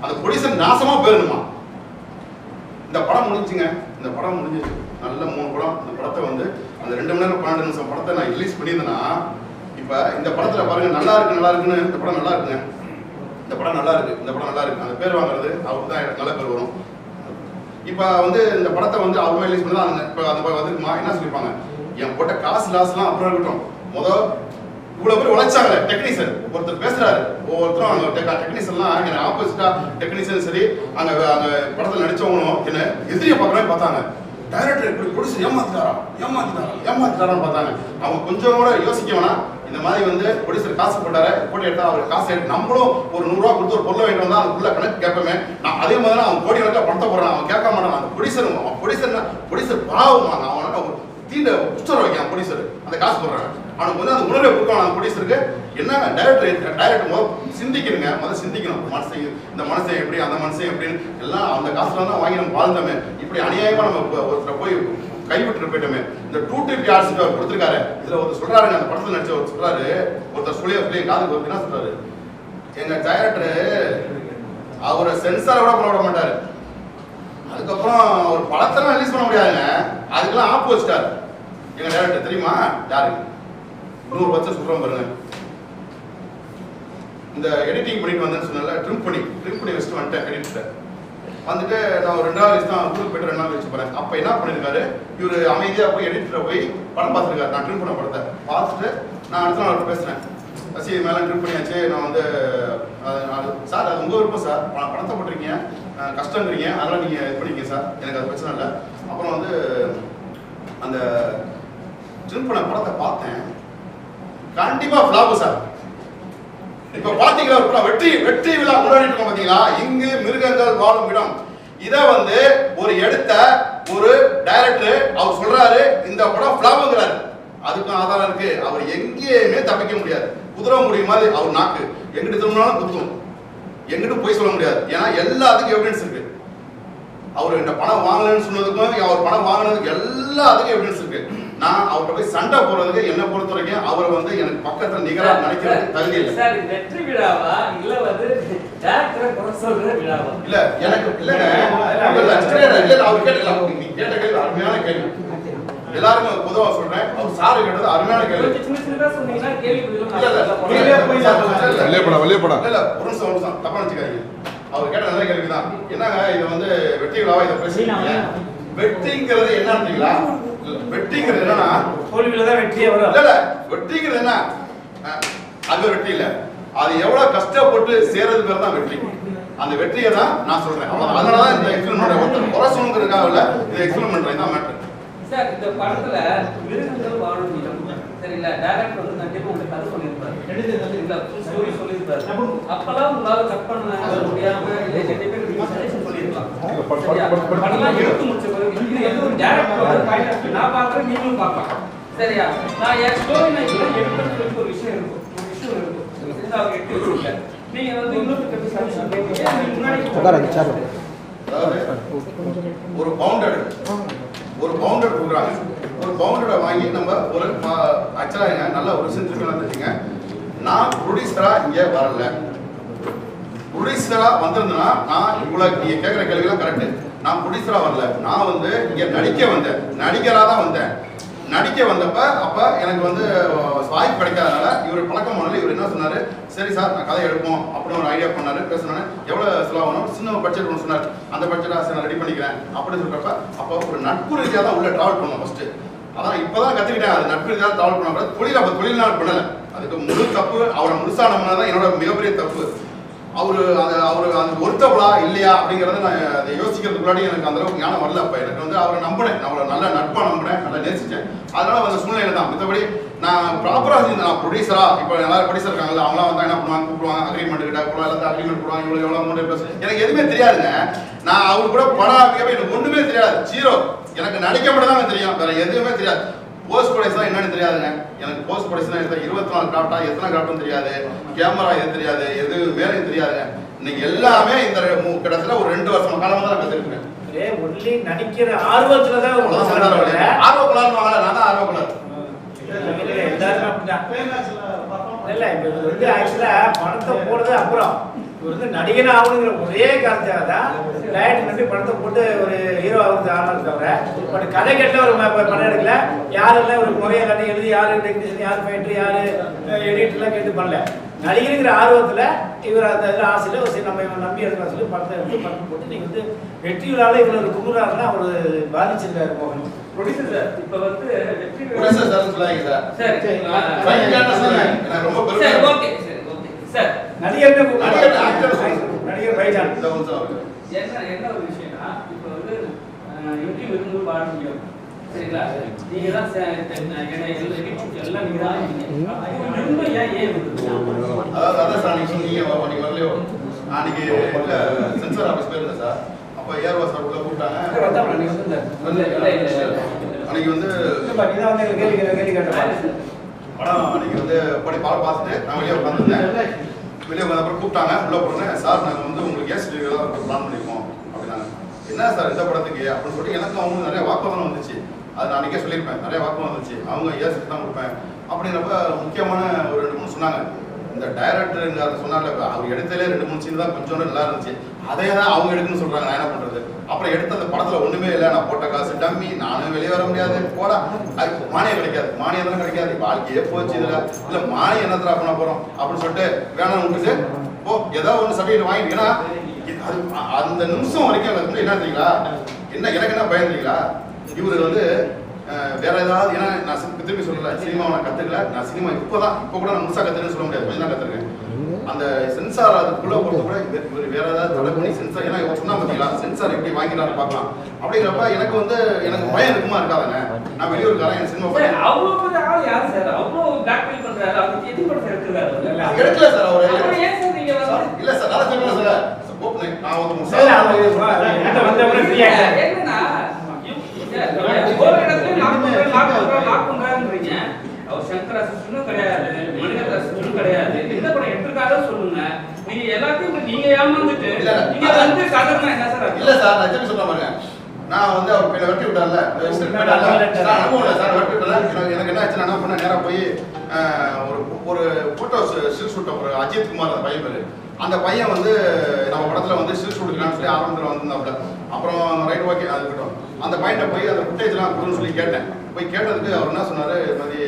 அந்த ப்ரொடியூசர் நாசமாக போயிடணுமா? இந்த படம் முடிஞ்சுங்க. இந்த படம் முடிஞ்சிச்சு நல்ல மூணு படம். இந்த படத்தை வந்து அந்த ரெண்டு மணி நேரம் பன்னெண்டு நிமிஷம் படத்தை நான் ரிலீஸ் பண்ணியிருந்தேன்னா இப்போ இந்த படத்தில் பாருங்க நல்லா இருக்கு நல்லா இருக்குன்னு இந்த படம் நல்லா இருக்குங்க. இந்த படம் நல்லா இருக்கு இந்த படம் நல்லா இருக்கு. அந்த பேர் வாங்குறது அவருக்கு தான் எனக்கு நல்ல பேர் வரும். இப்போ வந்து இந்த படத்தை வந்து அவங்க ரிலீஸ் பண்ணி தான் இப்போ அந்த படம் வந்துருக்குமா? என்ன சொல்லியிருப்பாங்க என் போட்ட காசு லாஸ்லாம் அப்புறம் இருக்கட்டும். முதல் இவ்வளவு பேர் உழைச்சாங்க டெக்னீஷியன் ஒருத்தர் பேசுறாரு. ஒவ்வொருத்தரும் அங்க டெக்னீஷியன்லாம் எனக்கு ஆப்போசிட்டா டெக்னீஷியன் சரி அங்க அந்த படத்தில் நடிச்சவங்களும் என்ன எதிரியை பார்க்கறவே பார்த்தாங்க. டைரக்டர் இப்படி ப்ரொடியூசர் ஏமாத்திட்டாரா? ஏமாத்திட்டாரா? ஏமாத்திட்டாரான்னு பார்த்தாங்க. அவங்க கொஞ்சம் கூட யோசிக்க வேணாம். இந்த மாதிரி வந்து ப்ரொடியூசர் காசு போட்டாரு போட்டு எடுத்தா அவர் காசு எடுத்து நம்மளும் ஒரு நூறுரூவா கொடுத்து ஒரு பொருளை வாங்கிட்டு வந்தா அதுக்குள்ள கணக்கு கேட்போமே. நான் அதே மாதிரி தான் அவன் கோடி கணக்கில் பணத்தை போடுறான். அவன் கேட்க மாட்டான். அந்த ப்ரொடியூசர் அவன் ப்ரொடியூசர் ப்ரொடியூசர் பாவம் அவனால ஒரு தீண்ட உச்சர வைக்கான் ப்ரொடியூசர் அந்த காசு போடுறாங்க அவனுக்கு வந்து அந்த உணர்வை கொடுக்கணும் அந்த ப்ரொடியூசருக்கு என்ன டைரக்டர் டைரக்டர் முதல் சிந்திக்கணுங்க. முதல் சிந்திக்கணும். மனசை இந்த மனசை எப்படி அந்த மனசை எப்படின்னு எல்லாம் அந்த காசுல தான் வாங்கி நம்ம வாழ்ந்தோமே. இப்படி அநியாயமா நம்ம ஒருத்தரை போய் கைவிட்டு போயிட்டோமே. இந்த டூ டிபி யார்ஸ் அவர் கொடுத்துருக்காரு. இதுல ஒருத்தர் சொல்றாருங்க அந்த படத்துல நடிச்ச ஒரு சொல்றாரு. ஒருத்தர் சொல்லி சொல்லி காதுக்கு ஒரு என்ன சொல்றாரு. எங்க டைரக்டர் அவரை சென்சார் கூட பண்ண விட மாட்டாரு. அதுக்கப்புறம் ஒரு படத்தெல்லாம் ரிலீஸ் பண்ண முடியாதுங்க. அதுக்கெல்லாம் ஆப்பு வச்சுட்டாரு. எங்க டேரக்டர் தெரியுமா? யாரு? நூறு பட்சம் சொல்றோம் பாருங்க. இந்த எடிட்டிங் பண்ணிட்டு வந்தேன்னு சொன்னால ட்ரிம் பண்ணி ட்ரிம் பண்ணி வச்சுட்டு வந்துட்டேன் எடிட்டர் வந்துட்டு நான் ஒரு ரெண்டு நாள் வயசு தான் ஊருக்கு போயிட்டு ரெண்டு நாள் வச்சு போறேன். அப்போ என்ன பண்ணிருக்காரு? இவர் அமைதியாக போய் எடிட்டர் போய் படம் பார்த்துருக்காரு. நான் ட்ரிம் பண்ண படத்தை. பார்த்துட்டு நான் அடுத்த நாள் பேசுகிறேன் சரி மேலே ட்ரிம் பண்ணியாச்சு. நான் வந்து அது- சார் அது உங்கள் விருப்பம் சார். நான் பணத்தை போட்டிருக்கீங்க. கஷ்டங்கிறீங்க. அதெல்லாம் நீங்கள் இது பண்ணிக்கங்க சார். எனக்கு அது பிரச்சனை இல்லை. அப்புறம் வந்து அந்த ட்ரிம் பண்ண படத்தை பார்த்தேன். கண்டிப்பாக ஃபிளாப் சார். இப்ப பாத்தீங்களா வெற்றி வெற்றி விழா கொண்டாடிட்டு இருக்கோம் பாத்தீங்களா? இங்கு மிருகங்கள் வாழும் இடம். இத வந்து ஒரு எடுத்த ஒரு டைரக்டர் அவர் சொல்றாரு இந்த படம் பிளாபுங்கிறாரு அதுக்கும் ஆதாரம் இருக்கு. அவர் எங்கேயுமே தப்பிக்க முடியாது. குதிரை முடியும் மாதிரி அவர் நாக்கு. எங்கிட்டு திரும்பினாலும் குத்தும். எங்கிட்டு போய் சொல்ல முடியாது. ஏன்னா எல்லாத்துக்கும் எவிடன்ஸ் இருக்கு. அவர் இந்த பணம் வாங்கலன்னு சொன்னதுக்கும் அவர் பணம் வாங்கினதுக்கு எல்லாத்துக்கும் எவிடன்ஸ் இருக்கு. நான் அவர்கிட்ட போய் சண்டை போடுறதுக்கு என்ன பொறுத்த வரைக்கும் அவரை வந்து எனக்கு பக்கத்துல நிகரா நினைக்கிறது தகுதி இல்லை சார் வெற்றி விழாவா இல்ல வந்து இல்ல எனக்கு இல்லங்க இல்ல, அவர் கேட்டல நீ கேட்ட கேள்வி அருமையான கேள்வி எல்லாருக்கும் பொதுவா சொல்றேன் அவர் சாரு கேட்டது அருமையான கேள்வி இல்ல, ஒரு நிமிஷம், ஒரு நிமிஷம், தப்பா நினைச்சுக்காதீங்க. அவர் கேட்ட நல்ல கேள்விதான். என்னங்க, இது வந்து வெற்றி விழாவா, இதை பேசுறீங்க? வெற்றிங்கிறது என்னன்றீங்களா? வெற்றிங்கிறது என்னன்னா, தோல்வியில தான் வெற்றியே இல்ல, வரும். இல்ல, வெற்றிங்கிறது என்ன? அது வெற்றி இல்ல. அது எவ்வளவு கஷ்டப்பட்டு சேர்றது பேர் தான் வெற்றி. அந்த வெற்றியை தான் நான் சொல்றேன். அவ்வளவுதான். அதனாலதான் இந்த எக்ஸ்பிளைன் பண்றேன் குறை சொல்லணுங்கிறதுக்காக இல்ல இதை எக்ஸ்பிளைன் பண்றேன். தான் மேட்டர் சார் இந்த படத்துல மிருகங்கள் வாழும் இடம். சரிங்களா? டேரக்டர் வந்து கண்டிப்பா உங்களுக்கு கதை சொல்லியிருப்பாரு. சரிங்களா ஸ்டோரி சொல்லியிருப்பாரு. அப்பெல்லாம் உங்களால கட் பண்ண முடியாம நீங்க சஜஷன் எடுத்து முடிச்ச பிறகு இது ஒரு பாயிண்ட் நான் பார்க்குறேன் நீங்களும் பார்க்கலாம் சரியா? நான் என் ஸ்டோரி நான் இதெல்லாம் எடுக்கிறதுக்கு ஒரு விஷயம் இருக்கும். ஒரு விஷயம் இருக்கும். இது அவங்க எடுத்து வச்சிருக்கேன் நீங்க வந்து இன்னொரு சஜஷன் கேட்குறீங்க. நீங்க முன்னாடி அதாவது ஒரு பவுண்டட் ஒரு பவுண்டட் கொடுக்குறாங்க ஒரு பவுண்டரை வாங்கி நம்ம ஒரு ஆக்சுவலாக நல்ல ஒரு சென்ட்ரிஃபியூலாக தெரிஞ்சுங்க நான் ப்ரொடியூசரா இங்கே வரல. ப்ரொடியூசரா வந்திருந்தேன்னா நான் இவ்வளவு நீங்க கேட்குற கேள்விலாம் கரெக்ட் நான் ப்ரொடியூசரா வரல. நான் வந்து இங்க நடிக்க வந்தேன். நடிகரா தான் வந்தேன். நடிக்க வந்தப்ப அப்ப எனக்கு வந்து வாய்ப்பு கிடைக்காதனால இவர் பழக்கம் பண்ணல இவர் என்ன சொன்னாரு? சரி சார் நான் கதை எடுப்போம் அப்படின்னு ஒரு ஐடியா பண்ணாரு. பேசினேன் எவ்வளவு செலவாகணும் சின்ன பட்ஜெட் ஒன்று சொன்னார் அந்த பட்ஜெட்டா சார் நான் ரெடி பண்ணிக்கிறேன். அப்படின்னு சொல்றப்ப அப்போ ஒரு நட்பு ரீதியாக தான் உள்ள டிராவல் பண்ணோம் ஃபர்ஸ்ட் அதான் இப்பதான் கத்துக்கிட்டேன். அது நட்பு ரீதியாக டிராவல் பண்ண கூட தொழில் அப்ப தொழில் நான் பண்ணல. அதுக்கு முழு தப்பு அவரை முழுசா நம்பினா தான் என்னோட மிகப்பெரிய தப்பு. அவர் அது அவரு அந்த ஒருத்தவளா இல்லையா அப்படிங்கிறத நான் அதை யோசிக்கிறதுக்கு முன்னாடி எனக்கு அந்த அளவுக்கு ஞானம் வரல. அப்போ எனக்கு வந்து அவரை நம்பினேன். அவரை நல்ல நட்பாக நம்பினேன். நல்லா நேசித்தேன் அதனால அந்த சூழ்நிலை தான். மற்றபடி நான் ப்ராப்பராக நான் ப்ரொடியூசரா இப்போ எல்லாரும் ப்ரொடியூசர் இருக்காங்கல்ல அவங்களாம் வந்தா என்ன பண்ணுவாங்க? கூப்பிடுவாங்க. அக்ரிமெண்ட் கிட்ட கூட எல்லாத்தையும் அக்ரிமெண்ட் போடுவாங்க. இவ்வளோ எவ்வளோ அமௌண்ட் பேச. எனக்கு எதுவுமே தெரியாதுங்க. நான் அவர் கூட படம் ஆரம்பிக்கவே எனக்கு ஒன்றுமே தெரியாது. ஜீரோ எனக்கு நடிக்க மட்டும் தான் தெரியும். வேற எதுவுமே தெரியாது. போஸ்ட் ப்ரொடக்ஷன் என்னன்னு தெரியாதுங்க. எனக்கு போஸ்ட் ப்ரொடக்ஷன் இருபத்தி நாலு கிராஃப்டா எத்தனை கிராஃப்ட்னு தெரியாது. கேமரா எது தெரியாது. எது வேலை தெரியாதுங்க. இன்னைக்கு எல்லாமே இந்த கிட்டத்தட்ட ஒரு ரெண்டு வருஷம் காலமா தான் கத்துருக்கேன் ஒரே ஒன்லி நடிக்கிற ஆர்வத்துல தான் ஒரு அவ்வளவுதான் மனுஷன் சந்தானம் இருக்காரு. ஆர்வ குளார்னு வாங்கல. நான் தான் ஆர்வ குளார் இல்ல, இப்ப வந்து actually பணத்தை போடுறது அப்புறம். இவர் வந்து நடிகனா ஆகணுங்கிற ஒரே காரணத்துக்காக தான் டயட் நம்பி பணத்தை போட்டு ஒரு ஹீரோ ஆகுது ஆனாலும் தவிர பட் கதை கேட்ட ஒரு படம் எடுக்கல. யாரெல்லாம் ஒரு முறையை எல்லாத்தையும் எழுதி யாரு டெக்னீஷியன் யார் ஃபைட்டர் யாரு எடிட்டர்லாம் கேட்டு பண்ணல. நடிகருங்கிற ஆர்வத்துல இவர் அந்த இதுல ஆசையில ஒரு சரி நம்ம இவனை நம்பி எடுக்கலாம் சொல்லி படத்தை எடுத்து பணம் போட்டு நீங்க வந்து வெற்றி விழாவில் இவ்வளவு குமுறாருன்னா அவர் பாதிச்சிருக்காரு மோகன். ப்ரொடியூசர் சார் இப்போ வந்து வெற்றி சார் சொல்லாதீங்க சார் சரி சொல்லுங்க. ரொம்ப சரி ஓகே சரி ஓகே. சார் நடிகர். நடிகர் பைஜான். என்ன என்ன ஒரு விஷயம்னா இப்போ வந்து எப்படி விரும்பும் வாழ முடியும் சரிங்களா நீங்க தான் எல்லாம் நீங்க தான் விரும்ப ஏன் ஏன் விரும்புறீங்க? அதாவது அதான் சார் நீங்க சொன்னீங்க வா- நீங்க வரலையோ அன்னைக்கு சென்சார் ஆஃபீஸ் போயிருந்தேன் சார் அப்ப ஏர்வா சார் உள்ள கூப்பிட்டாங்க. அன்னைக்கு வந்து கேள்வி கேள்வி கேட்டப்பா. படம் அன்னைக்கு வந்து படி படம் பார்த்துட்டு நான் வெளியே உட்காந்துருந்தேன் வெளியே வந்த அப்புறம் கூப்பிட்டாங்க உள்ள போனேன் சார் நாங்கள் வந்து உங்களுக்கு ஏன் தான் பிளான் பண்ணியிருக்கோம் அப்படின்னாங்க. என்ன சார் இந்த படத்துக்கு? அப்படின்னு சொல்லிட்டு எனக்கு அவங்க நிறைய வாக்குவாதம் வந்துச்சு. அது நான் அன்றைக்கே சொல்லியிருப்பேன் நிறைய வாக்குவாதம் வந்துச்சு. அவங்க ஏன் தான் கொடுப்பேன். அப்படிங்கிறப்ப முக்கியமான ஒரு ரெண்டு மூணு சொன்னாங்க. இந்த டைரக்டருங்க சொன்னால அவர் இடத்துல ரெண்டு மூணு சீன் தான் கொஞ்சம் நல்லா இருந்துச்சு. அதே தான் அவங்க எடுக்கணும்னு சொல்றாங்க. நான் என்ன பண்றது? அப்புறம் எடுத்த அந்த படத்துல ஒண்ணுமே இல்லை. நான் போட்ட காசு டம்மி. நானும் வெளியே வர முடியாது. போடா. அதுக்கு மானியம் கிடைக்காது. மானியம் தானே கிடைக்காது. வாழ்க்கையே போச்சு இதுல. இல்ல மானியம் என்னத்தரா பண்ண போறோம்? அப்படின்னு சொல்லிட்டு வேணாம் விட்டுட்டு ஓ ஏதோ ஒன்று சர்டிஃபிகேட் வாங்கிட்டீங்கன்னா அது அந்த நிமிஷம் வரைக்கும் எனக்கு என்ன தெரியுங்களா? என்ன எனக்கு என்ன பயம் தெரியுங்களா? இவரு வந்து வேற ஏதாவது ஏன்னா நான் திரும்பி திருப்பி சொல்லல. சினிமாவை நான் கத்துக்கல. நான் சினிமா இப்போதான் இப்போ கூட நான் முழுசா கத்துக்கன்னு சொல்ல முடியாது. கொஞ்சம் தான் கத்துருக்கேன் அந்த சென்சார் அதுக்குள்ள கூட வேற ஏதாவது தடை பண்ணி சென்சார் ஏன்னா சொன்னா பார்த்தீங்களா சென்சார் எப்படி வாங்கினாரு பார்க்கலாம். அப்படிங்கிறப்ப எனக்கு வந்து எனக்கு பயம் இருக்குமா இருக்காதானே நான் வெளியூருக்காரன் என் சினிமா அவ்வளவு பெரிய ஆள் யார் சார்? அவ்வளவு blackmail பண்றாரு. அவருக்கு எதிர் படத்தை எடுத்திருக்காரு அவரு. எடுக்கல சார் அவர் இல்ல சார் நான் சொல்றேன் சார் நான் வந்து சரி, அவங்க என்கிட்ட வந்தவரை free ஆயிட்டாரு. என்னன்னா, இவ்- சார், நீங்க ஒரு இடத்துல lock பண்றேன், lock பண்றேன், lock பண்றேன்றீங்க. அவர் சங்கர் அசிஸ்டன்டும் கிடையாது மணிகண்ட அசிஸ்டன்டும் கிடையாது எந்த படம் எடுத்திருக்காரோ சொல்லுங்க நீங்க எல்லாத்தையும் நீங்க ஏமாந்துட்டு. நீங்க வந்து என்ன சார் இல்ல? சார் நான் சொல்ல பாருங்க நான் வந்து அவர் பேரை வெட்டி விட்டார்ல. சார் அனுபவம் இல்லை சார் வெட்டி விட்டாரு எனக்கு என்ன ஆச்சு நான் என்ன பண்ணேன் நேரா போய் ஒரு ஒரு போட்டோ ஸ்டில் ஷூட் ஒரு அஜித் குமார் அந்த பையன் பேரு. அந்த பையன் வந்து நம்ம படத்துல வந்து ஸ்டில் ஷூட் எடுக்கலாம்னு சொல்லி ஆரம்பத்தில் வந்திருந்தாப்புல அப்புறம் ரைட் ஓகே அது இருக்கட்டும். அந்த பையன்ட்ட போய் அந்த ஃபுட்டேஜ்லாம் கொடுன்னு சொல்லி கேட்டேன். போய் கேட்டதுக்கு அவர் என்ன சொன்னாரு இது மாதிரி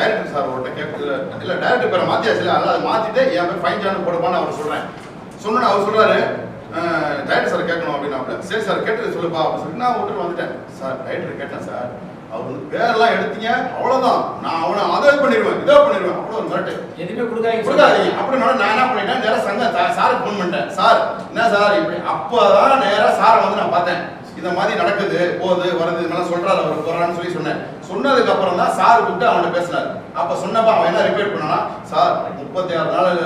டைரக்டர் சார் அவர்கிட்ட கேட்குது இல்லை டைரக்டர் பேரை மாற்றியாச்சு இல்லை அதனால் அதை மாற்றிட்டு என் பேர் ஃபைன் ஜான் போடுப்பான்னு அவர் சொல்கிறேன் சொன்னோன்னு அவர் சொல்கிறாரு டைரக்டர் சார் கேட்கணும் அப்படின்னாப்ல சரி சார் கேட்டது சொல்லுப்பா அப்படின்னு சொல்லி நான் விட்டு வந்துட்டேன். சார் டைரக்டர் கேட்டேன் சார் அவர் வந்து பேரெல்லாம் எடுத்தீங்க அவ்வளோதான் நான் அவனை அதை பண்ணிடுவேன் இதை பண்ணிடுவேன். அவ்வளோ மிரட்டு. எதுவுமே கொடுக்காதீங்க கொடுக்காதீங்க. அப்படின்னா நான் என்ன பண்ணிட்டேன் நேரா சங்க சாருக்கு ஃபோன் பண்ணிட்டேன். சார் என்ன சார் இப்படி. அப்பதான் நேரா சாரை வந்து நான் பார்த்தேன். இந்த மாதிரி நடக்குது போகுது வருது இதெல்லாம் சொல்றாரு அவர் போறான்னு சொல்லி சொன்னேன். சொன்னதுக்கு அப்புறம் தான் சார் கூப்பிட்டு அவன்கிட்ட பேசினார். அப்ப சொன்னப்ப அவன் என்ன ரிப்பீட் பண்ணானா சார் முப்பத்தி ஆறு நாள்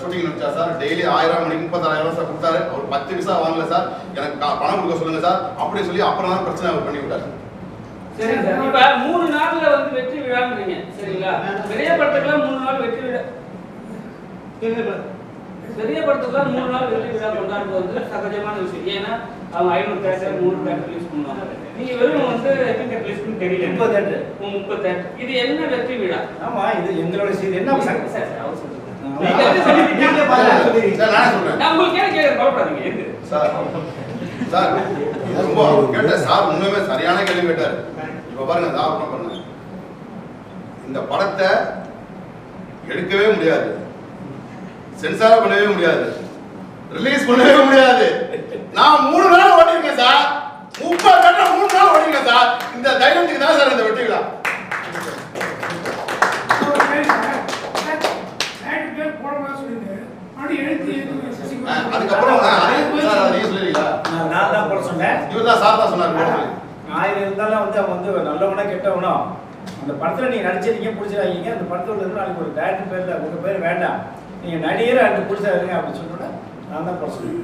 ஷூட்டிங் நினைச்சா சார்? டெய்லி ஆயிரம் மணிக்கு முப்பத்தாயிரம் சார் கொடுத்தாரு. அவர் பத்து விசா வாங்கல சார். எனக்கு பணம் கொடுக்க சொல்லுங்க சார். அப்படி சொல்லி அப்புறம் தான் பிரச்சனை அவர் பண்ணி விட்டாரு சரி. சார் இப்ப மூணு நாள்ல வந்து வெற்றி விழான்றீங்க சரிங்களா? பெரிய படத்துக்குலாம் மூணு நாள் வெற்றி விழா பெரிய படத்துக்குலாம் மூணு நாள் வெற்றி விழா கொண்டாடுறது வந்து சகஜமான விஷயம். ஏன்னா அவங்க ஐநூறு தேட்டர் மூணு தேட்டர் யூஸ் பண்ணுவாங்க. நீங்க வெறும் வந்து எத்தனை பண்ணி தெரியல முப்பது theatre. முப்பது தேட்டர் இது என்ன வெற்றி விழா? ஆமா இது எங்களோட செய்தி என்ன சார், சார், அவர். சார் சார் சார் சார் சரியான கேள்வி கேட்டார். இப்ப பாருங்க சார் இந்த படத்தை எடுக்கவே முடியாது. சென்சார் பண்ணவே முடியாது. ரிலீஸ் பண்ணவே முடியாது. நான் மூணு நாள் ஓட்டிருக்கேன் சார். முப்பது கட்டம் மூணு நாள் ஓட்டிருக்கேன் சார். இந்த தைரியத்துக்கு தான் சார் இந்த வெட்டி விழா அஹ், அதுக்கப்புறம் நான் நான் தான் போட சொன்னேன். இவர் தான் சார் தான் சொன்னார். ஆயிரம் இருந்தாலும் வந்து அவன் வந்து நல்லவனா கெட்டவனோ? அந்த படத்துல நீங்க நடிச்சிருக்கீங்க பிடிச்சிருக்கீங்க அந்த படத்துல இருந்து நாளைக்கு ஒரு டேரக்டர் பேர்ல உங்க பேர் வேண்டாம். நீங்க நடிகர் அந்த பிடிச்சா இருங்க அப்படின்னு சொன்னோட நான் தான் போட சொன்னேன்.